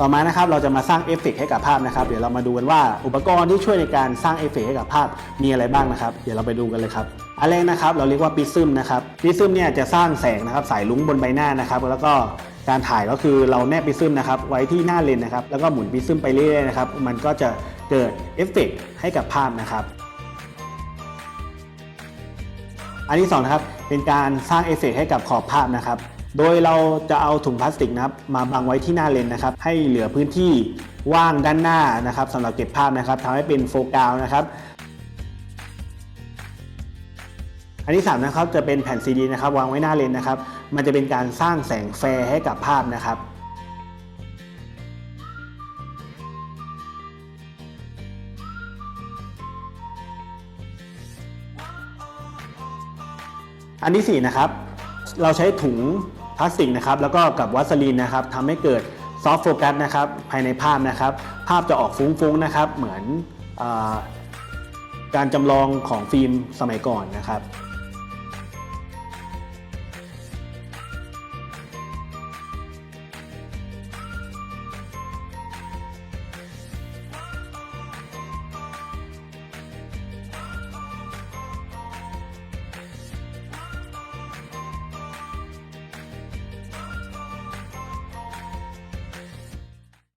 ต่อมานะครับเราจะมาสร้างเอฟเฟกให้กับภาพนะครับ เดี๋ยวเรามาดูกันว่าอุปกรณ์ที่ช่วยในการสร้างเอฟเฟกให้กับภาพมีอะไรบ้างนะครับ เดี๋ยวเราไปดูกันเลยครับอันแรกนะครับเราเรียกว่าปิซึมนะครับปิซึมเนี่ยจะสร้างแสงนะครับสายลุ้งบนใบหน้านะครับ แล้วก็การถ่ายก็คือเราแนบปิซึมนะครับไว้ที่หน้าเลนนะครับ แล้วก็หมุนปิซึมไปเรื่อยๆนะครับมันก็จะเกิดเอฟเฟกให้กับภาพนะครับอันที่สองนะครับเป็นการสร้างเอฟเฟกให้กับขอบภาพนะครับ โดยเราจะเอาถุงพลาสติกนะครับมาบังไว้ที่หน้าเลนนะครับ ให้เหลือพื้นที่ว่างด้านหน้านะครับสำหรับเก็บภาพนะครับทำให้เป็นโฟกัสนะครับอันที่สามนะครับจะเป็นแผ่นซีดีนะครับวางไว้หน้าเลนนะครับ มันจะเป็นการสร้างแสงแฟร์ให้กับภาพนะครับ อันที่สี่นะครับเราใช้ถุง พลาสติกนะครับแล้วก็กับวัสลีนนะครับทำให้เกิดซอฟต์โฟกัสนะครับภายในภาพนะครับ ภาพจะออกฟุ้งๆนะครับ เหมือนอการจำลองของฟิล์มสมัยก่อนนะครับ